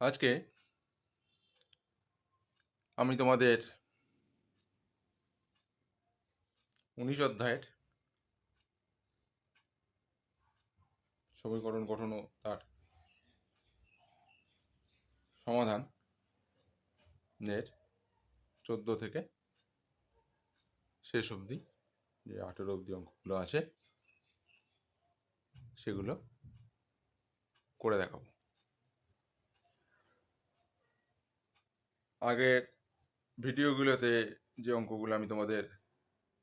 আজকে আমি তোমাদের উনিশ অধ্যায়ের সমীকরণ গঠন ও তার সমাধান এর চোদ্দ থেকে শেষ অবধি যে আঠেরো অবধি অঙ্কগুলো আছে, সেগুলো করে দেখাবো। আগের ভিডিওগুলোতে যে অঙ্কগুলো আমি তোমাদের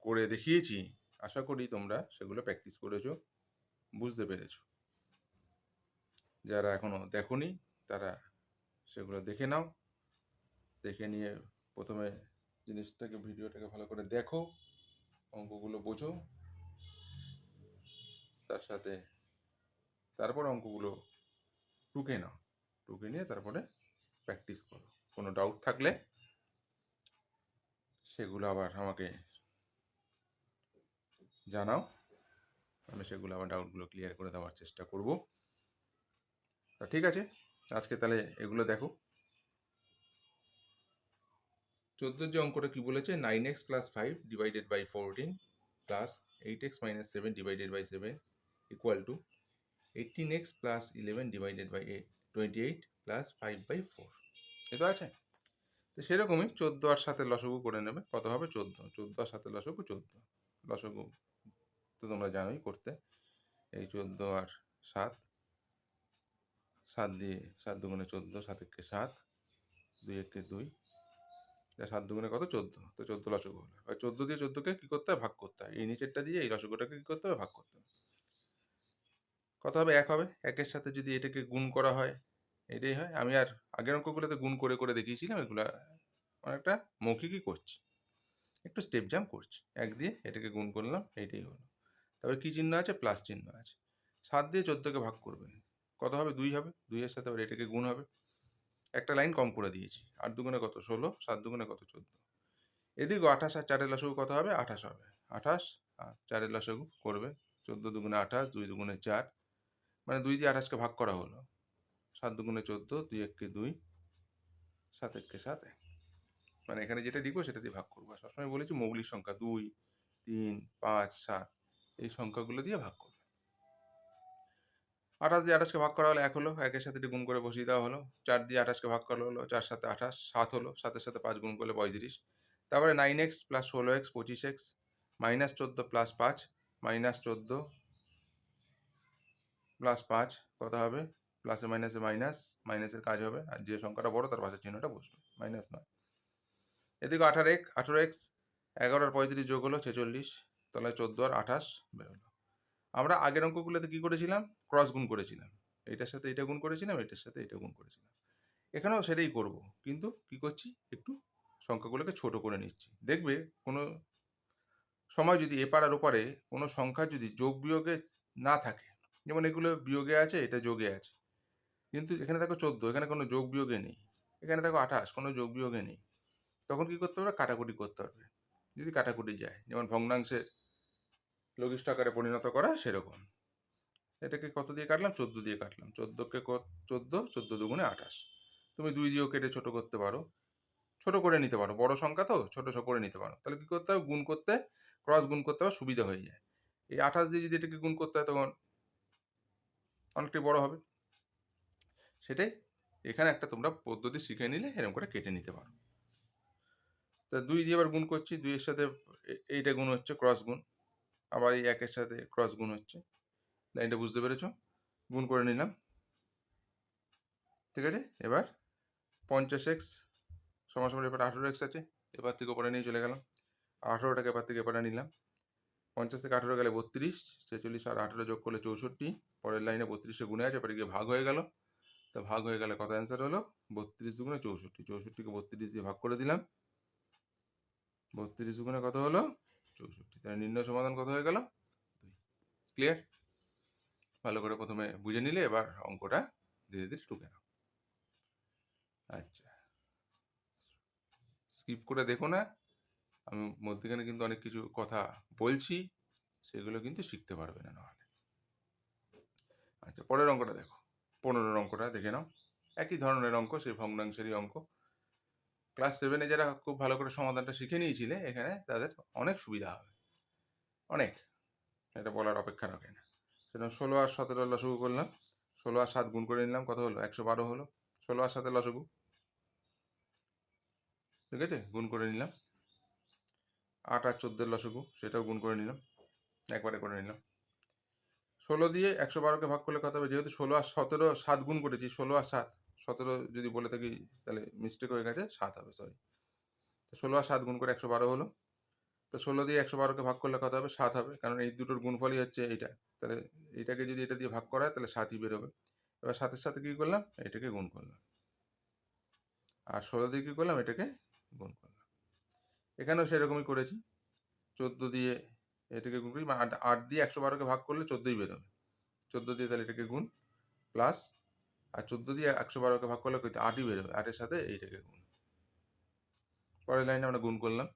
করে দেখিয়েছি, আশা করি তোমরা সেগুলো প্র্যাকটিস করেছ, বুঝতে পেরেছ। যারা এখনও দেখোনি, তারা সেগুলো দেখে নাও। দেখে নিয়ে প্রথমে জিনিসটাকে, ভিডিওটাকে ভালো করে দেখো, অঙ্কগুলো বোঝো। তার সাথে তারপর অঙ্কগুলো টুকে নাও। টুকে নিয়ে তারপরে প্র্যাকটিস করো। কোনো ডাউট থাকলে সেগুলো আবার আমাকে জানাও। আমি সেগুলো আবার ডাউটগুলো ক্লিয়ার করে দেওয়ার চেষ্টা করব। তা ঠিক আছে, আজকে তাহলে এগুলো দেখো। চোদ্দোর যে অঙ্কটা কী বলেছে? Nine x plus five divided by fourteen plus eight x minus seven divided by seven equal to eighteen x plus eleven divided by twenty eight plus five by four এ তো আছে। তো সেরকমই চোদ্দ আর সাথে লসগু করে নেবে। কত হবে? চোদ্দ। চোদ্দ আর সাথে লসগু চোদ্দ। লসগু তো তোমরা জানোই করতে। এই চোদ্দ আর সাত। সাত দিয়ে সাত দুগুণে চোদ্দ, সাত একে সাত, দুই একে দুই। সাত দুগুণে কত? চোদ্দ। তো চোদ্দ লসগু হলো। আর চোদ্দ দিয়ে চোদ্দোকে কী করতে হবে? ভাগ করতে হয় এই নিচেরটা দিয়ে এই লসগুটাকে কী করতে হবে? ভাগ করতে হবে। কত হবে? এক হবে। একের সাথে যদি এটাকে গুণ করা হয় এটাই হয়। আমি আর আগের অঙ্কগুলোতে গুণ করে করে দেখিয়েছিলাম, এগুলো অনেকটা মৌখিকই করছি। একটু স্টেপ জাম্প করছি। এক দিয়ে এটাকে গুণ করলাম, এইটাই হলো। তারপরে কী চিহ্ন আছে? প্লাস চিহ্ন আছে। সাত দিয়ে চোদ্দোকে ভাগ করবে। কত হবে? দুই হবে। দুইয়ের সাথে আবার এটাকে গুণ হবে। একটা লাইন কম করে দিয়েছি। আট দুগুণে কত? ষোলো। সাত দুগুণে কত? চোদ্দ। এদিকেও আঠাশ আর চারের লসগু কত হবে? আঠাশ হবে। আঠাশ আর চারের লসগু করবে। চোদ্দ দুগুণে আঠাশ, দুই দুগুণে চার। মানে দুই দিয়ে আঠাশকে ভাগ করা হলো। সাত দুগুণে চোদ্দ, দুই এককে দুই, সাত এককে সাত, এক। মানে এখানে যেটা লিখব সেটা দিয়ে ভাগ করব। সবসময় বলেছি মৌলিক সংখ্যা দুই, তিন, পাঁচ, সাত, এই সংখ্যাগুলো দিয়ে ভাগ করবে। আঠাশ দিয়ে আঠাশকে ভাগ করা হলো, এক হলো, একের সাথে গুণ করে বসিয়ে দেওয়া হলো। চার দিয়ে আঠাশকে ভাগ করা হলো, চার সাথে আঠাশ, সাত হলো, সাতের সাথে পাঁচ গুণ করলে পঁয়ত্রিশ। তারপরে নাইন এক্স প্লাস ষোলো এক্স পঁচিশ এক্স মাইনাস চোদ্দ প্লাস পাঁচ মাইনাস চোদ্দ প্লাস পাঁচ, কত হবে? প্লাসে মাইনাসে মাইনাস মাইনাসের কাজ হবে। আর যে সংখ্যাটা বড়, তার পাশের চিহ্নটা বসবে। মাইনাস নয়। এদিকে আঠারো এক আঠারো এক্স এগারো আর পঁয়ত্রিশ যোগ হলো ছেচল্লিশ। তাহলে চোদ্দ আর আঠাশ বেরোলো। আমরা আগের অঙ্কগুলোতে কী করেছিলাম? ক্রস গুণ করেছিলাম। এটার সাথে এটা গুণ করেছিলাম, এটার সাথে এটা গুণ করেছিলাম। এখানেও সেটাই করব, কিন্তু কি করছি? একটু সংখ্যাগুলোকে ছোট করে নিচ্ছি। দেখবে কোনো সময় যদি এপার আর ওপারে কোনো সংখ্যা যদি যোগ বিয়োগে না থাকে, যেমন এগুলো বিয়োগে আছে, এটা যোগে আছে কিন্তু এখানে দেখো চোদ্দ, এখানে কোনো যোগ বিয়োগে নেই। এখানে দেখো আঠাশ, কোনো যোগ বিয়োগে নেই। তখন কি করতে পারবে কাটাকুটি করতে পারবে যদি কাটাকুটি যায়, যেমন ভগ্নাংশের লঘিষ্ঠ আকারে পরিণত করা সেরকম। এটাকে কত দিয়ে কাটলাম? চোদ্দ দিয়ে কাটলাম। চোদ্দোকে চোদ্দ চোদ্দ দুগুণে আঠাশ। তুমি দুই দিয়েও কেটে ছোট করতে পারো। ছোট করে নিতে পারো। বড় সংখ্যা তো, ছোট ছোট করে নিতে পারো। তাহলে কি করতে হবে? গুণ করতে ক্রস গুণ করতে হবে সুবিধা হয়ে যায়। এই আঠাশ দিয়ে যদি এটাকে গুণ করতে হয়, তখন অনেকটাই বড় হবে। সেটাই। এখানে একটা তোমরা পদ্ধতি শিখে নিলে এরকম করে কেটে নিতে পারো। তা দুই দিয়ে আবার গুণ করছি দুইয়ের সাথে এইটা গুণ হচ্ছে ক্রস গুণ, আবার এই একের সাথে ক্রস গুণ হচ্ছে। লাইনটা বুঝতে পেরেছ? গুণ করে নিলাম। ঠিক আছে? এবার পঞ্চাশ এক্স সমান সমান এবার আঠেরো এক্স আছে এবার থেকে ওপরে নিয়ে চলে গেলাম। আঠেরোটাকে এবার থেকে এপারে নিলাম। পঞ্চাশ থেকে আঠেরো গেলে বত্রিশ, ছেচল্লিশ আর আঠেরো যোগ করলে চৌষট্টি, পরের লাইনে বত্রিশে গুণে আছে এবারে গিয়ে ভাগ হয়ে গেল। তো ভাগ হয়ে গেলে কত অ্যান্সার হলো? বত্রিশ দুগুণে চৌষট্টি। চৌষট্টিকে বত্রিশ দিয়ে ভাগ করে দিলাম। বত্রিশ দুগুণে কত হলো? চৌষট্টি। তাহলে নির্ণয় সমাধান কত হয়ে গেল? ক্লিয়ার ভালো করে প্রথমে বুঝে নিলে এবার অঙ্কটা ধীরে ধীরে টুকে নাও। আচ্ছা। স্কিপ করে দেখো না। আমি মধ্যখানে কিন্তু অনেক কিছু কথা বলছি, সেগুলো কিন্তু শিখতে পারবে না নাহলে। আচ্ছা পরের অঙ্কটা দেখো। পনেরোর অঙ্কটা দেখে নাও। একই ধরনের অঙ্ক, সেই ভগ্নাংশেরই অঙ্ক। ক্লাস সেভেনে যারা খুব ভালো করে সমাধানটা শিখে নিয়েছিলে, এখানে তাদের অনেক সুবিধা হবে। অনেক। এটা বলার অপেক্ষা রাখে না সেটা ষোলো আর সতেরো লসগু করলাম। ষোলো আর সাত গুণ করে নিলাম, কত হলো? একশো বারো হলো। ষোলো আর সাথে লসগু। ঠিক আছে? গুণ করে নিলাম। আট আর চোদ্দের লসগু, সেটাও গুণ করে নিলাম। একবারে করে নিলাম। ষোলো দিয়ে একশো বারোকে ভাগ করলে কত হবে? যেহেতু ষোলো আর সতেরো সাত গুণ করেছি, ষোলো আর সাত। সতেরো যদি বলে থাকি, তাহলে মিস্টেক হয়ে গেছে, সাত হবে সরি তো ষোলো আর সাত গুণ করে একশো বারো হলো। তো ষোলো দিয়ে একশো বারোকে ভাগ করলে কত হবে? সাত হবে, কারণ এই দুটোর গুণফলই হচ্ছে এইটা। তাহলে এইটাকে যদি এটা দিয়ে ভাগ করা হয়, তাহলে সাতই বেরোবে। এবার সাতের সাথে কী করলাম? এটাকে গুণ করলাম। আর ষোলো দিয়ে কী করলাম? এটাকে গুণ করলাম। এখানেও সেরকমই করেছি। চোদ্দ দিয়ে এটাকে গুণ করি আট আট দিয়ে একশো বারোকে ভাগ করলে চোদ্দোই বেরোবে। চোদ্দ দিয়ে তাহলে এটাকে গুণ প্লাস আর চোদ্দ দিয়ে একশো বারোকে ভাগ করলে কত আটই বেরোবে। আটের সাথে এইটাকে গুণ। পরের লাইনে আমরা গুণ করলাম।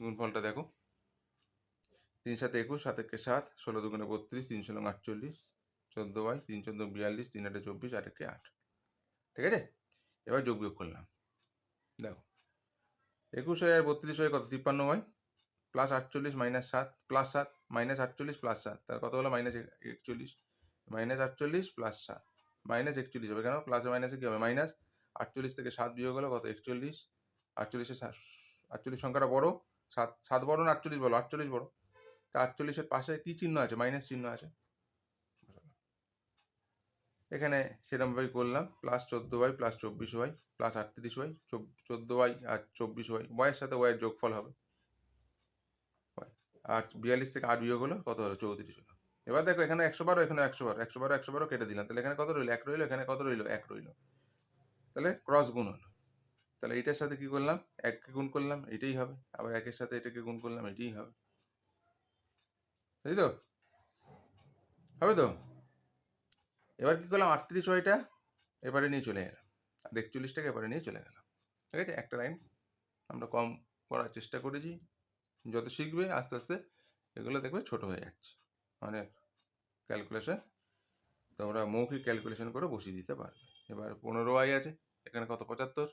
গুণফলটা দেখো। তিন সাথে একুশ, সাত একে সাত, ষোলো দুগুণে বত্রিশ, তিন ষোলো আটচল্লিশ, চোদ্দ বাই তিন চোদ্দ বিয়াল্লিশ, তিন আটে চব্বিশ, আট একে আট। ঠিক আছে? এবার যোগ বিয়োগ করলাম। দেখো। একুশ হয় আর বত্রিশ হয় কত? তিপ্পান্ন হয়। প্লাস আটচল্লিশ মাইনাস সাত প্লাস সাত মাইনাস আটচল্লিশ প্লাস সাত। তার কত হলো? মাইনাস একচল্লিশ। মাইনাস আটচল্লিশ প্লাস সাত। মাইনাস একচল্লিশ হবে কেন? প্লাসে মাইনাসে কী হবে? মাইনাস আটচল্লিশ থেকে সাত বিয়োগ হলো কত? একচল্লিশ। আটচল্লিশে আটচল্লিশ সংখ্যাটা বড়। সাত সাত বড় না আটচল্লিশ বলো আটচল্লিশ বড়। তা আটচল্লিশের পাশে কী চিহ্ন আছে? মাইনাস চিহ্ন আছে। এখানে সেরকমভাবেই করলাম। প্লাস চোদ্দ ওয়াই প্লাস চব্বিশ ওয়াই প্লাস আটত্রিশ ওয়াই চোদ্দ ওয়াই আর চব্বিশ ওয়াই ওয়াইয়ের সাথে ওয়াইয়ের যোগফল হবে। আর বিয়াল্লিশ থেকে আট বিয়োগ হলো, কত হলো? চৌত্রিশ হলো। এবার দেখো এখানে একশো বারো, এখানে একশো বারো। একশো বারো একশো বারো কেটে দিলাম। তাহলে এখানে কত রইল? এক রইল, এখানে কত রইল? এক রইল। তাহলে ক্রস গুণ হলো। তাহলে এটার সাথে কি করলাম? এককে গুণ করলাম, এটাই হবে। আবার একের সাথে এটাকে গুণ করলাম, এটাই হবে। তাই তো? হবে তো? এবার কি করলাম? আটত্রিশ ওয়াইটা এবারে নিয়ে চলে গেলাম আর একচল্লিশটাকে এবারে নিয়ে চলে গেলাম। ঠিক আছে? একটা লাইন আমরা কম করার চেষ্টা করেছি। যত শিখবে আস্তে আস্তে এগুলো দেখবে ছোট হয়ে যাচ্ছে। অনেক ক্যালকুলেশন তোমরা মৌখিক ক্যালকুলেশন করে বসিয়ে দিতে পারবে। এবার পনেরো ওয়াই আছে, এখানে কত? পঁচাত্তর।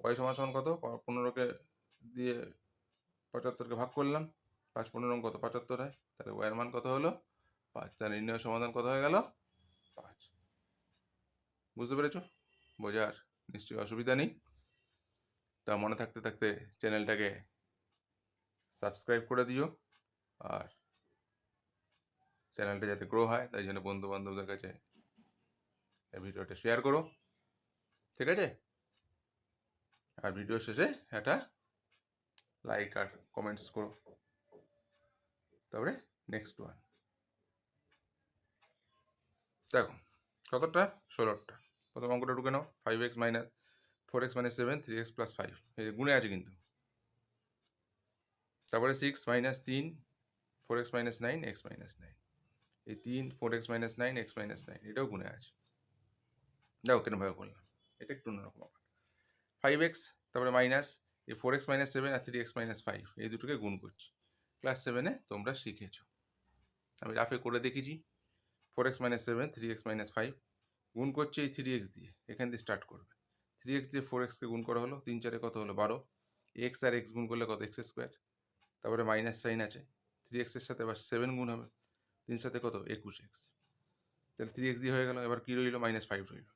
ওয়াই সমান সমান কত? পনেরোকে দিয়ে পঁচাত্তরকে ভাগ করলাম। পাঁচ পনেরো কত? পঁচাত্তর হয়। তাহলে ওয়াইয়ের মান কত হলো? পাঁচ। তাহলে নির্ণয় সমাধান কত হয়ে গেল? পাঁচ বুঝতে পেরেছ? বোঝার নিশ্চয়ই অসুবিধা নেই। তা মনে থাকতে থাকতে চ্যানেলটাকে সাবস্ক্রাইব করে দিও আর চ্যানেলটা যাতে গ্রো হয়, তাই জন্য বন্ধু বান্ধবদের কাছে এই ভিডিওটা শেয়ার করো। ঠিক আছে? আর ভিডিও শেষে একটা লাইক আর কমেন্টস করো। তারপরে নেক্সট ওয়ান দেখো, কতটা? ষোলোটা। প্রথম অঙ্কটা ঢুকে নাও five x minus four x minus seven three x plus five গুণে আছে কিন্তু। তারপরে সিক্স মাইনাস তিন four x minus nine x minus nine এই তিন four x minus nine x minus nine এটাও গুণে আছে। দেখো কেনভাবে করলাম। এটা একটু অন্যরকম ব্যাপার। ফাইভ এক্স তারপরে মাইনাস এই ফোর এক্স মাইনাস সেভেন আর থ্রি এক্স মাইনাস ফাইভ এই দুটোকে গুণ করছি। ক্লাস সেভেনে তোমরা শিখেছো। আমি রাফে করে দেখেছি four x minus seven three x minus five গুণ করছে এই থ্রি এক্স দিয়ে। এখান দিয়ে স্টার্ট করবে। থ্রি এক্স দিয়ে ফোর এক্সকে গুণ করা হলো, তিন চারে কত হলো? বারো। এক্স আর এক্স গুণ করলে কত? এক্স স্কোয়ার তারপরে মাইনাস সাইন আছে। থ্রি এক্সের সাথে এবার সেভেন গুণ হবে। তিন সাথে কত? একুশ এক্স তাহলে থ্রি এক্স দিয়ে হয়ে গেল। এবার কী রইল? মাইনাস ফাইভ রইল।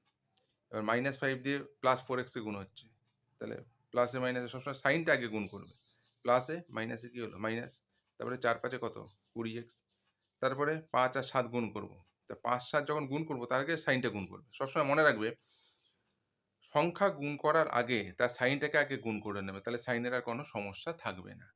এবার মাইনাস ফাইভ দিয়ে প্লাস ফোর এক্সে গুণ হচ্ছে। তাহলে প্লাসে মাইনাসে সবসময় সাইনটা আগে গুণ করবে। প্লাসে মাইনাসে কী হলো? মাইনাস তারপরে চার পাঁচে কত? কুড়ি এক্স তারপরে পাঁচ আর সাত গুণ করব। তা পাঁচ, সাত যখন গুণ করব, তার আগে সাইনটা গুণ করবে। সবসময় মনে রাখবে, সংখ্যা গুণ করার আগে তার সাইনটাকে আগে গুণ করে নেবে, তাহলে সাইনের আর কোনো সমস্যা থাকবে না।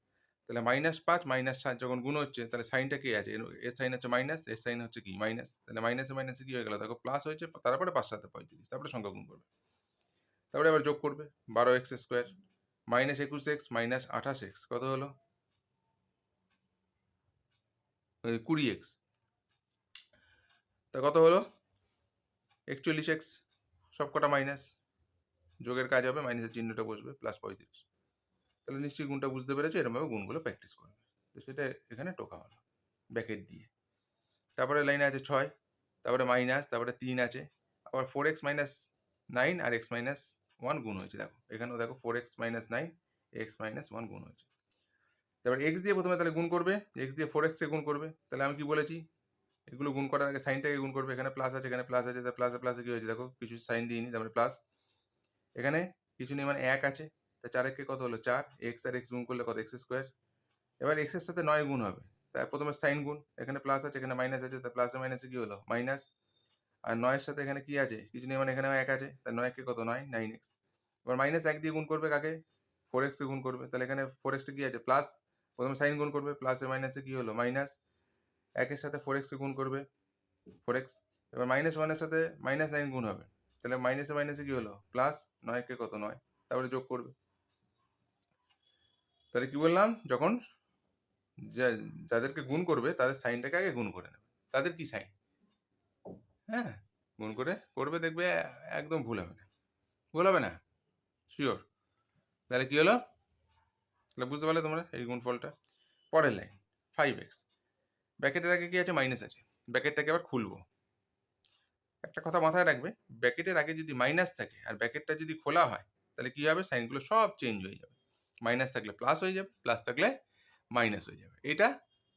তাহলে মাইনাস পাঁচ, মাইনাস সাত যখন গুণ হচ্ছে, তাহলে সাইনটা কি আছে? এর সাইন হচ্ছে মাইনাস, এর সাইন হচ্ছে কি? মাইনাস। তাহলে মাইনাসে মাইনাসে কি হয়ে গেল? দেখো প্লাস হয়েছে, তারপরে পাঁচ সাথে পঁয়ত্রিশ, তারপরে সংখ্যা গুণ করবে। তারপরে আবার যোগ করবে, বারো এক্স স্কোয়ার, মাইনাস একুশ এক্স, মাইনাস আঠাশ এক্স, কত হলো? কুড়ি এক্স তা কত হলো? একচল্লিশ এক্স সব কটা মাইনাস যোগের কাজ হবে মাইনাসের চিহ্নটা বসবে প্লাস পঁয়ত্রিশ। তাহলে নিশ্চয়ই গুণটা বুঝতে পেরেছ এরকমভাবে গুণগুলো প্র্যাকটিস করবে। তো সেটা এখানে টোকা হলো ব্যাকেট দিয়ে। তারপরে লাইনে আছে ছয়, তারপরে মাইনাস তারপরে তিন আছে। আবার ফোর এক্স মাইনাস নাইন আর এক্স মাইনাস ওয়ান গুণ হয়েছে, দেখো। এখানেও দেখো four x minus nine x minus one গুণ হয়েছে। তারপর এক্স দিয়ে প্রথমে তাহলে গুণ করবে এক্স দিয়ে ফোর এক্সকে গুণ করবে। তাহলে আমি কি বলেছি? এগুলো গুণ করার আগে সাইনটাকে গুণ করবে। এখানে প্লাস আছে, এখানে প্লাস আছে, তা প্লাসে প্লাসে কী হয়েছে? দেখো, কিছু সাইন দিইনি, তারপরে প্লাস এখানে কিছু নেই মানে এক আছে। তা চার একে কত হলো? চার। এক্স আর এক্স গুণ করলে কত? এক্স স্কোয়ার এবার এক্সের সাথে নয় গুণ হবে। তাই প্রথমে সাইন গুণ। এখানে প্লাস আছে, এখানে মাইনাস আছে, তা প্লাসে মাইনাসে কী হলো? মাইনাস আর নয়ের সাথে এখানে কি আছে? কিছু নেই মানে এখানেও এক আছে। তার নয় কে কত? নয় নাইন এক্স এবার মাইনাস এক দিয়ে গুণ করবে কাকে? ফোর এক্সকে গুণ করবে। তাহলে এখানে ফোর এক্সটা কী আছে? প্লাস প্রথমে সাইন গুণ করবে প্লাসে মাইনাসে কী হলো? মাইনাস একের সাথে ফোর এক্সকে গুণ করবে ফোর এক্স এবার মাইনাস ওয়ানের সাথে মাইনাস নাইন গুণ হবে। তাহলে মাইনাসে মাইনাসে কী হলো? প্লাস নয় কে কত নয়? তারপরে যোগ করবে। তাহলে কি বললাম? যখন যাদেরকে গুণ করবে, তাদের সাইনটাকে আগে গুণ করে নেবে। তাদের কি সাইন হ্যাঁ গুণ করে করবে, দেখবে, একদম ভুল হবে না। ভুল হবে না? শিওর তাহলে কি হলো? তাহলে বুঝতে পারলে তোমরা এই গুণফলটা। পরের লাইন ফাইভ এক্স ব্যাকেটের আগে কি আছে? মাইনাস আছে। ব্যাকেটটাকে আবার খুলবো। একটা কথা মাথায় রাখবে ব্যাকেটের আগে যদি মাইনাস থাকে আর ব্যাকেটটা যদি খোলা হয়, তাহলে কি হবে? সাইনগুলো সব চেঞ্জ হয়ে যাবে। মাইনাস থাকলে প্লাস হয়ে যাবে প্লাস থাকলে মাইনাস হয়ে যাবে। এটা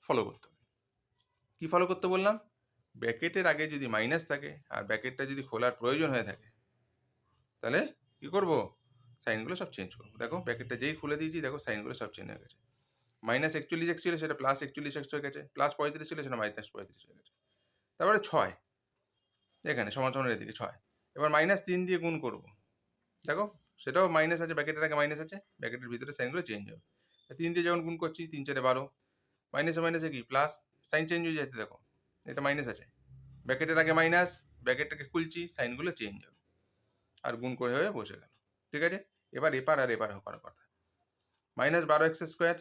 ফলো করতে হবে। কি ফলো করতে বললাম? ব্যাকেটের আগে যদি মাইনাস থাকে আর ব্যাকেটটা যদি খোলার প্রয়োজন হয়ে থাকে, তাহলে কি করব? সাইনগুলো সব চেঞ্জ করব। দেখো ব্যাকেটটা যেই খুলে দিয়েছি, দেখো সাইনগুলো সব চেঞ্জ হয়ে গেছে। মাইনাস একচল্লিশ এক্স ছিল সেটা প্লাস একচল্লিশ এক্স হয়ে গেছে প্লাস পঁয়ত্রিশ ছিল সেটা মাইনাস পঁয়ত্রিশ হয়ে গেছে। তারপরে ছয়। এখানে সমান সমানের এদিকে ছয়। এবার মাইনাস তিন দিয়ে গুণ করব। দেখো, সেটাও মাইনাস আছে ব্যাকেটের আগে মাইনাস আছে ব্যাকেটের ভিতরে সাইনগুলো চেঞ্জ হবে। তিন দিয়ে যখন গুণ করছি, তিন চারে বারো। মাইনাসে মাইনাসে কি? প্লাস সাইন চেঞ্জ হয়ে যাচ্ছে দেখো, এটা মাইনাস আছে। ব্যাকেটের আগে মাইনাস ব্যাকেটটাকে খুলছি, সাইনগুলো চেঞ্জ হবে। আর গুণ করে হয়ে বসে গেল। ঠিক আছে? এবার এপার আর এপার করার কথা। মাইনাস বারো x square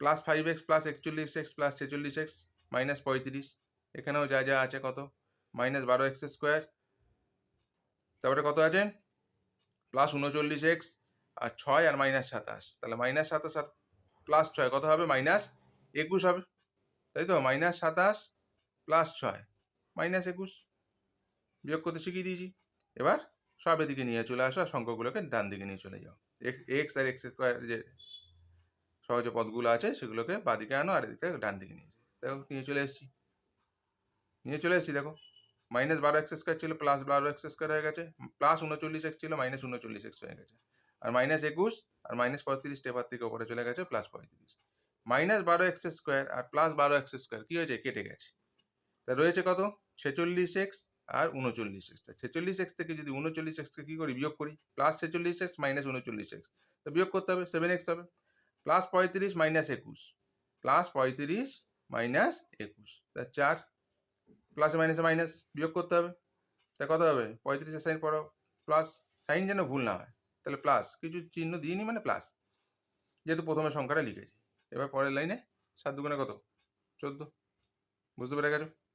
plus five x plus একচল্লিশ এক্স প্লাস ছেচল্লিশ এক্স মাইনাস পঁয়ত্রিশ। এখানেও যা যা আছে কত? মাইনাস বারো এক্স স্কোয়ার তারপরে কত আছে? প্লাস উনচল্লিশ এক্স আর ছয় আর মাইনাস সাতাশ। তাহলে মাইনাস সাতাশ আর প্লাস ছয়, কত হবে? মাইনাস একুশ হবে। তাই তো? মাইনাস সাতাশ প্লাস ছয়। মাইনাস একুশ। বিয়োগ করতে শিখিয়ে দিয়েছি। এবার সব এদিকে নিয়ে চলে আসো সংখ্যাগুলোকে ডান দিকে নিয়ে চলে যাও। এক্স আর এক্স স্কোয়ার যে সহজে পদগুলো আছে সেগুলোকে বাদিকে আনো, আর এদিকে ডান দিকে নিয়ে দেখো, নিয়ে চলে এসেছি। নিয়ে চলে এসেছি, দেখো। মাইনাস বারো এক্স স্কোয়ার ছিল প্লাস বারো এক্স স্কোয়ার হয়ে গেছে। প্লাস উনচল্লিশ এক্স ছিল মাইনাস উনচল্লিশ এক্স হয়ে গেছে। আর মাইনাস একুশ, আর মাইনাস পঁয়ত্রিশ টেপার থেকে ওপরে চলে গেছে প্লাস পঁয়ত্রিশ। মাইনাস বারো এক্স স্কোয়ার আর প্লাস বারো এক্স স্কোয়ার, কী হয়েছে? কেটে গেছে। তা রয়েছে কত? ছেচল্লিশ এক্স আর উনচল্লিশ এক্স ছেচল্লিশ এক্স থেকে যদি উনচল্লিশ এক্সকে কী করি? বিয়োগ করি। প্লাস ছেচল্লিশ এক্স মাইনাস উনচল্লিশ এক্স তো বিয়োগ করতে হবে সেভেন এক্স হবে। প্লাস পঁয়ত্রিশ মাইনাস একুশ। প্লাস পঁয়ত্রিশ মাইনাস একুশ। তা চার। প্লাস মাইনাসে মাইনাস বিয়োগ করতে হবে। তা কত হবে? পঁয়ত্রিশের সাইন পড়ো প্লাস সাইন যেন ভুল না হয়। তাহলে প্লাস কিছু চিহ্ন দিইনি মানে প্লাস যেহেতু প্রথমে সংখ্যাটা লিখেছি। এবার পরের লাইনে সাত দুগুণে কত? চোদ্দ। বুঝতে পেরে গেছো?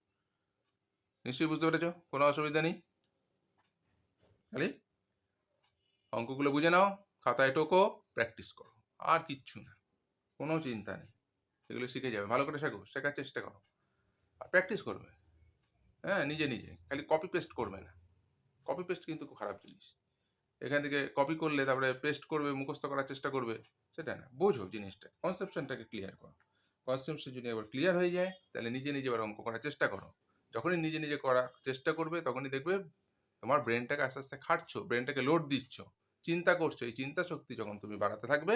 নিশ্চয়ই বুঝতে পেরেছ? কোনো অসুবিধা নেই? খালি অঙ্কগুলো বুঝে নাও, খাতায় টোকো প্র্যাকটিস করো, আর কিচ্ছু না। কোনো চিন্তা নেই, এগুলো শিখে যাবে। ভালো করে শেখো, শেখার চেষ্টা করো। আর প্র্যাকটিস করবে। হ্যাঁ নিজে নিজে, খালি কপি পেস্ট করবে না। কপি পেস্ট কিন্তু খুব খারাপ জিনিস। এখান থেকে কপি করলে তারপরে পেস্ট করবে, মুখস্থ করার চেষ্টা করবে, সেটা না। বোঝো জিনিসটা কনসেপশনটাকে ক্লিয়ার করো। কনসেপশন যদি এবার ক্লিয়ার হয়ে যায়, তাহলে নিজে নিজে এবার অঙ্ক করার চেষ্টা করো। যখনই নিজে নিজে করার চেষ্টা করবে, তখনই দেখবে তোমার ব্রেনটাকে আস্তে আস্তে খাটছো ব্রেনটাকে লোড দিচ্ছ, চিন্তা করছ। এই চিন্তা শক্তি যখন তুমি বাড়াতে থাকবে,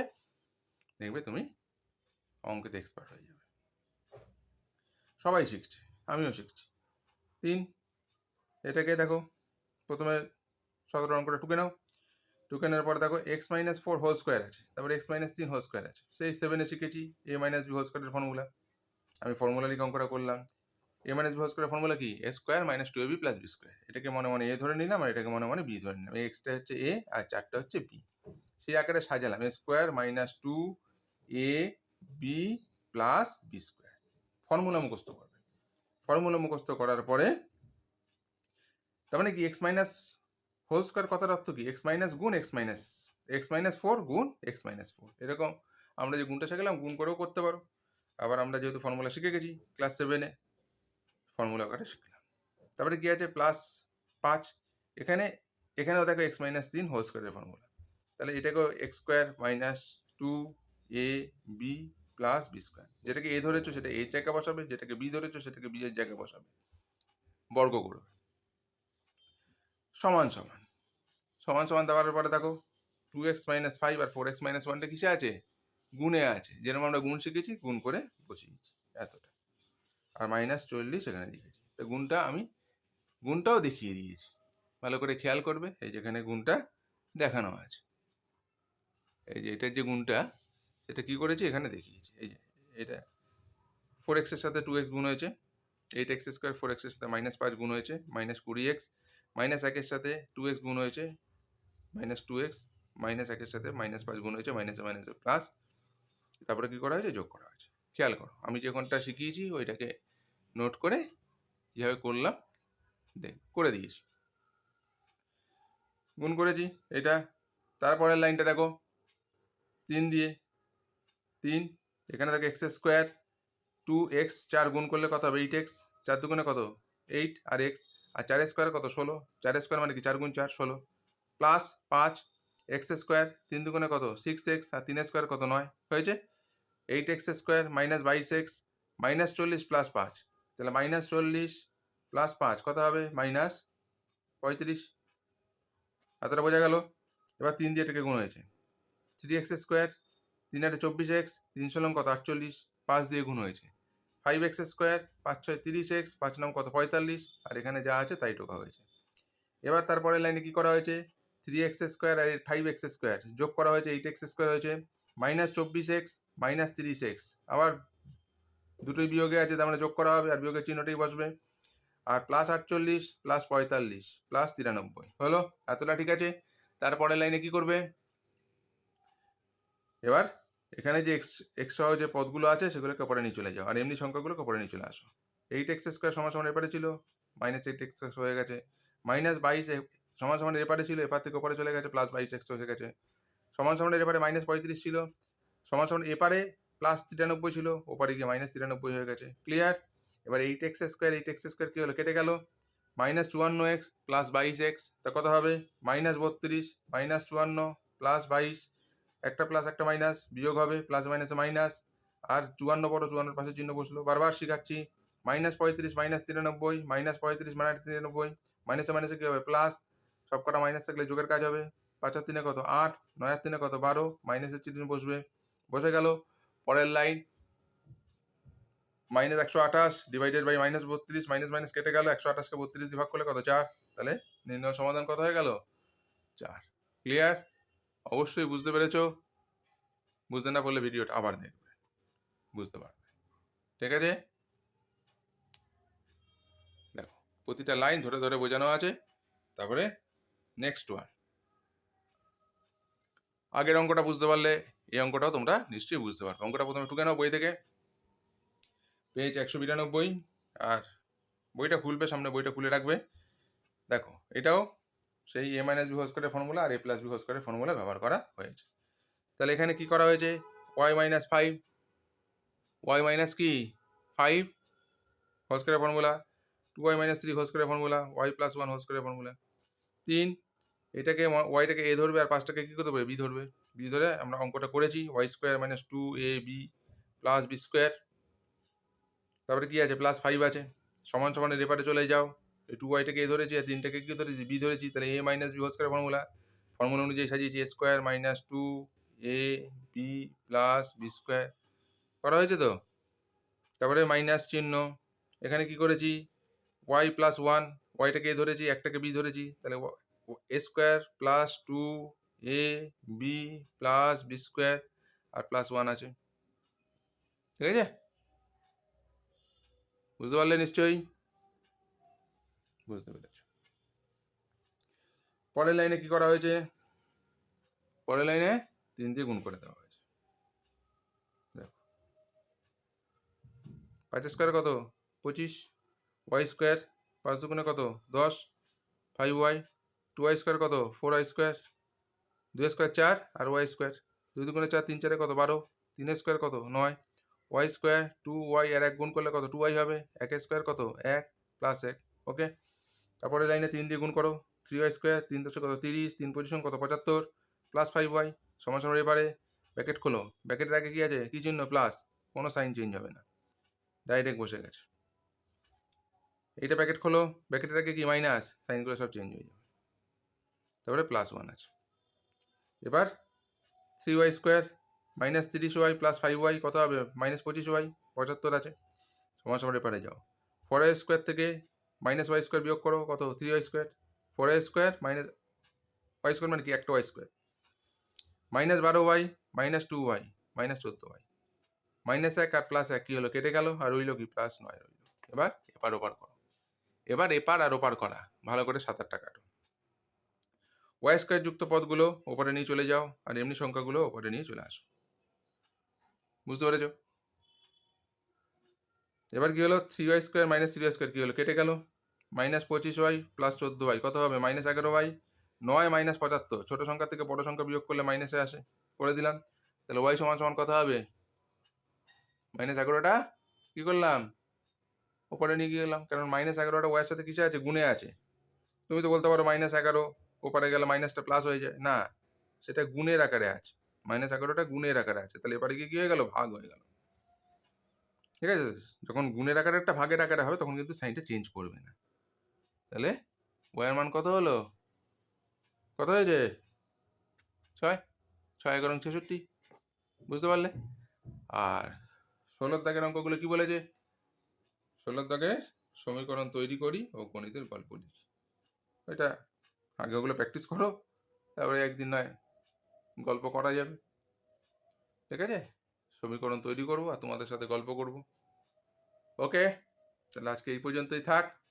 দেখবে তুমি অঙ্কেতে এক্সপার্ট হয়ে যাবে। সবাই শিখছে, আমিও শিখছি। তিন, এটাকে দেখো, প্রথমে সতেরো অঙ্কটা টুকে নাও। টুকে নেওয়ার পরে দেখো x minus four whole square আছে। তারপরে এক্স মাইনাস তিন হোল স্কোয়ার আছে। সেই সেভেনে শিখেছি এ মাইনাস বি হোল স্কোয়ারের ফর্মুলা আমি ফর্মুলা লিখে অঙ্কটা করলাম। এ মাইনাস বি হোল স্কোয়ারের ফর্মুলা কি? A square minus two a b plus b square এটাকে মনে মনে এ ধরে নিলাম আর এটাকে মনে মনে বি ধরে নিলাম। এক্সটা হচ্ছে এ আর চারটা হচ্ছে বি সেই আকারে সাজালাম। A square minus two a b plus b square formula মুখস্থ করবে। ফর্মুলা মুখস্থ করার পরে তার মানে কি? এক্স মাইনাস হোল স্কোয়ার কথার অর্থ কি? এক্স মাইনাস গুণ x minus x minus four গুণ এক্স মাইনাস ফোর এরকম আমরা যে গুণটা শিখলাম, গুণ করেও করতে পারো। আবার আমরা যেহেতু ফর্মুলা শিখে গেছি ক্লাস সেভেনে ফর্মুলা কাটা শিখলাম। তারপরে কি আছে? প্লাস পাঁচ। এখানে, এখানেও দেখো এক্স মাইনাস তিন হোল স্কোয়ারের ফর্মুলা তাহলে এটাকেও x square minus two a b plus b square যেটাকে এ ধরেছো সেটা এর জায়গায় বসাবে, যেটাকে বি ধরেছো সেটাকে বি এর জায়গায় বসাবে। বর্গ করবে। সমান সমান। সমান সমান দেওয়ার পরে দেখো টু এক্স মাইনাস ফাইভ আর ফোর এক্স মাইনাস ওয়ানটা কিসে আছে? গুণে আছে। যেরকম আমরা গুণ শিখেছি, গুণ করে বসিয়েছি। এতটা। আর মাইনাস চল্লিশ এখানে লিখেছি। তো গুণটা আমি, গুণটাও দেখিয়ে দিয়েছি। ভালো করে খেয়াল করবে, এই যেখানে গুণটা দেখানো আছে। এই যে এটার যে গুণটা সেটা কি করেছি? এখানে দেখিয়েছি। এই যে এটা ফোর এক্সের সাথে টু এক্স গুণ হয়েছে। এইট এক্স স্কোয়ার ফোর এক্সের সাথে মাইনাস পাঁচ গুণ হয়েছে মাইনাস কুড়ি এক্স মাইনাস একের সাথে টু এক্স গুণ হয়েছে মাইনাস টু এক্স মাইনাস একের সাথে মাইনাস পাঁচ গুণ হয়েছে মাইনাসে মাইনাসে প্লাস তারপরে কী করা হয়েছে? যোগ করা হয়েছে। খেয়াল করো। আমি যে কোনটা শিখিয়েছি, ওইটাকে নোট করে কীভাবে করলাম দেখ করে দিয়েছি। গুণ করেছি, এটা। তারপরের লাইনটা দেখো। তিন দিয়ে, তিন। এখানে দেখো এক্স স্কোয়ার টু এক্স চার গুণ করলে কত হবে? এইট এক্স চার দুগুণে কত? এইট আর এক্স আর চার স্কোয়ার কত? ষোলো। চার স্কোয়ার মানে কি? চার গুণ চার, ষোলো। প্লাস পাঁচ এক্স স্কোয়ার তিন দুগুণে কত? সিক্স এক্স আর তিন স্কোয়ার কত? নয়। হয়েছে? এইট এক্স স্কোয়ার মাইনাস বাইশ এক্স মাইনাস চল্লিশ প্লাস পাঁচ। তাহলে মাইনাস চল্লিশ প্লাস পাঁচ, কত হবে? মাইনাস পঁয়ত্রিশ। এতটা বোঝা গেল? এবার তিন দিয়ে এটাকে গুণ হয়েছে। থ্রি এক্স স্কোয়ার, তিন আটে চব্বিশ এক্স, তিনশো ষোলো কত আটচল্লিশ, পাঁচ দিয়ে গুণ হয়েছে। ফাইভ এক্স স্কোয়ার পাঁচ ছয় তিরিশ এক্স, পাঁচ নাম কত পঁয়তাল্লিশ, আর এখানে যা আছে তাই টোকা হয়েছে। এবার তারপরে লাইনে কি করা হয়েছে? থ্রি এক্স স্কোয়ার আর ফাইভ এক্স স্কোয়ার যোগ করা হয়েছে, এইট এক্স স্কোয়ার হয়েছে। মাইনাস চব্বিশ এক্স, মাইনাস তিরিশ এক্স। আবার দুটোই বিয়োগে আছে, তার মানে যোগ করা হবে, আর বিয়োগের চিহ্নটাই বসবে। আর প্লাস আটচল্লিশ প্লাস পঁয়তাল্লিশ প্লাস তিরানব্বই। হলো? এতটা ঠিক আছে? তারপরের লাইনে কি করবে? এবার এখানে যে এক্স এক্স যে পদগুলো আছে, সেগুলোকে পরে নিয়ে চলে যাও। আর এমনি সংখ্যাগুলোকে পরে নিয়ে চলে আসো। এইট এক্স স্কোয়ার সমান সমান এপারে ছিল মাইনাস এইট এক্স হয়ে গেছে। মাইনাস বাইশ সমান সমান এপারে ছিল, এপার থেকে ওপারে চলে গেছে প্লাস বাইশ এক্স হয়ে গেছে। সমান সমান এপারে মাইনাস পঁয়ত্রিশ ছিল। সমান সমান এপারে প্লাস তিরানব্বই ছিল ওপারে গিয়ে মাইনাস তিরানব্বই হয়ে গেছে। ক্লিয়ার এবার eight x square eight x square কী হলো? কেটে গেল। মাইনাস চুয়ান্ন এক্স প্লাস বাইশ এক্স তা কত হবে? মাইনাস বত্রিশ মাইনাস চুয়ান্ন প্লাস বাইশ, একটা প্লাস একটা মাইনাস বিয়োগ হবে প্লাস মাইনাসে মাইনাস আর চুয়ান্ন বড় চুয়ান্নর পাশে চিহ্ন বসল। বারবার শিখাচ্ছি। মাইনাস পঁয়ত্রিশ মাইনাস তিরানব্বই মাইনাস পঁয়ত্রিশ মাইনাস তিরানব্বই মাইনাসে মাইনাসে কী হবে? প্লাস সব কটা মাইনাস থাকলে যোগের কাজ হবে। পাঁচার তিনে কত? আট, নয়ার তিনে কত? বারো, মাইনাসের চিহ্ন বসবে। বসে গেল। পরের লাইন। মাইনাস একশো আঠাশ ডিভাইডেড বাই মাইনাস বত্রিশ মাইনাস মাইনাস কেটে গেল। একশো আঠাশকে বত্রিশ দিয়ে ভাগ করলে কত? চার। তাহলে নির্ণয় সমাধান কত হয়ে গেল? চার। ক্লিয়ার অবশ্যই বুঝতে পেরেছ। বুঝতে না পারলে ভিডিওটা আবার দেখবে। বুঝতে পারবে। ঠিক আছে? দেখো, প্রতিটা লাইন ধরে ধরে বোঝানো আছে। তারপরে নেক্সট ওয়ান আগের অঙ্কটা বুঝতে পারলে এই অঙ্কটাও তোমরা নিশ্চয়ই বুঝতে পারবে। অঙ্কটা প্রথমে টুকে নাও বই থেকে। পেজ একশো বিরানব্বই। আর বইটা খুলবে, সামনে বইটা খুলে রাখবে। দেখো, এটাও সেই এ মাইনাস বি হোস্কোয়ারের ফর্মুলা আর এ প্লাস বি হোস্কোয়ারের ফর্মুলা ব্যবহার করা হয়েছে। তাহলে এখানে কি করা হয়েছে? Y minus five y minus কি? Five হোস্কোয়ারের formula two y minus three হোস্কোয়ারের formula y plus one হোস্কোয়ারের ফর্মুলা তিন এটাকে ওয়াইটাকে এ ধরবে আর পাঁচটাকে কী করতে হবে বি ধরবে। বি ধরে আমরা অঙ্কটা করেছি y square minus two a b plus b square তারপরে কী আছে? প্লাস ফাইভ আছে। সমান সমানের রেপারে চলে যাও। এই টু ওয়াইটাকে এ ধরেছি, আর তিনটাকে কী ধরেছি? বি ধরেছি। তাহলে A minus B whole square formula formula অনুযায়ী সাজিয়েছি A square minus two A B plus B square করা হয়েছে তো? তারপরে মাইনাস চিহ্ন। এখানে কি করেছি? ওয়াই প্লাস ওয়ান ওয়াইটাকে এ ধরেছি, একটাকে বি ধরেছি। তাহলে square plus two a, b plus b square R plus one আছে। ঠিক আছে? বুঝতে পারলে নিশ্চয়ই? বুঝতে পেরেছ। পরের লাইনে কি করা হয়েছে? পরের লাইনে তিন দিয়ে গুণ করে দেওয়া হয়েছে। দেখো। পাঁচ স্কোয়ার কত? পঁচিশ। ওয়াই স্কোয়ার পাঁচ দুগুণে কত? দশ। Five y. Two y square কত? ফোর ওয়াই স্কোয়ার দুই স্কোয়ার চার আর ওয়াই স্কোয়ার দুই দুগুণে চার, তিন চারে কত? বারো। তিন স্কোয়ার কত? নয়। ওয়াই স্কোয়ার টু ওয়াই আর এক গুণ করলে কত? টু ওয়াই হবে। এক স্কোয়ার কত? এক প্লাস এক। ওকে তারপরে লাইনে তিন দিয়ে গুণ করো। থ্রি ওয়াই স্কোয়ার তিন দশে কত? তিরিশ। তিন পজিশন কত? পঁচাত্তর। প্লাস ফাইভ ওয়াই সমান সমান এবারে ব্যাকেট খোলো। ব্যাকেটের আগে কী আছে? কী চিহ্ন? প্লাস কোনো সাইন চেঞ্জ হবে না। ডাইরেক্ট বসে গেছে। এইটা প্যাকেট খোলো। ব্যাকেটের আগে কি? মাইনাস সাইনগুলো সব চেঞ্জ হয়ে যাবে। তারপরে প্লাস ওয়ান আছে। এবার থ্রি ওয়াই স্কোয়ার মাইনাস তিরিশ ওয়াই প্লাস ফাইভ ওয়াই কত হবে? মাইনাস পঁচিশ ওয়াই পঁচাত্তর আছে। সমান সমান এপারে যাও। ফোর ওয়াই স্কোয়ার থেকে মাইনাস ওয়াই স্কোয়ার বিয়োগ করো, কত? Three y square four y square minus y square মানে কি? একটা ওয়াই স্কোয়ার মাইনাস বারো y minus two y minus চোদ্দ ওয়াই মাইনাস এক আর প্লাস এক, কী হলো? কেটে গেল আর রইল কি? প্লাস নয় রইল। এবার এপার ওপার করো। এবার এপার আর ওপার করা। ভালো করে সাত আটটা কাটো। ওয়াই স্কোয়ার যুক্ত পদগুলো ওপরে নিয়ে চলে যাও, আর এমনি সংখ্যাগুলো ওপরে নিয়ে চলে আসো। বুঝতে পেরেছ? এবার কি হলো? Three y square minus three y square কী হলো? কেটে গেল। মাইনাস পঁচিশ ওয়াই প্লাস চোদ্দ ওয়াই কত হবে? মাইনাস এগারো ওয়াই নয় মাইনাস পঁচাত্তর, ছোটো সংখ্যা থেকে বড় সংখ্যা বিয়োগ করলে মাইনাসে আসে। করে দিলাম। তাহলে ওয়াই সমান সমান কত হবে? মাইনাস এগারোটা? কী করলাম? ওপরে নিয়ে গিয়ে গেলাম কারণ মাইনাস এগারোটা ওয়াইয়ের সাথে কিসে আছে? গুণে আছে। তুমি তো বলতে পারো মাইনাস এগারো। ওপারে গেলে মাইনাসটা প্লাস হয়ে যায়। না, সেটা গুণের আকারে আছে। মাইনাস এগারোটা গুণের আকারে আছে। তাহলে এবারে গিয়ে কী হয়ে গেল? ভাগ হয়ে গেল। ঠিক আছে? যখন গুণের আকারে একটা ভাগের আকারে হবে, তখন কিন্তু সাইনটা চেঞ্জ করবে না। তাহলে ওয়ার মান কত হলো? কত হয়েছে? ছয়। ছয় এগারো ছেষট্টি। বুঝতে পারলে? আর ষোলোর দাগের অঙ্কগুলো কি বলেছে? ষোলোর দাগের সমীকরণ তৈরি করি ও গণিতের গল্প লিখি। এটা আগে ওগুলো প্র্যাকটিস করো, তারপরে একদিন নয়, গল্প করা যাবে। ঠিক আছে? সমীকরণ তৈরি করব আর তোমাদের সাথে গল্প করব। ওকে? তাহলে আজকে এই পর্যন্তই থাক।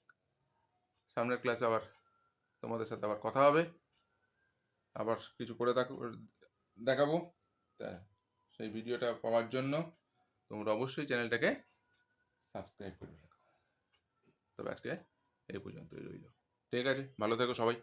সামনের ক্লাসে আবার তোমাদের সাথে আবার কথা হবে। আবার কিছু করে দেখ- দেখাবো। তা সেই ভিডিওটা পাওয়ার জন্য তোমরা অবশ্যই চ্যানেলটাকে সাবস্ক্রাইব করে রাখো। তবে আজকে এই পর্যন্তই রইল। ঠিক আছে? ভালো থেকো সবাই।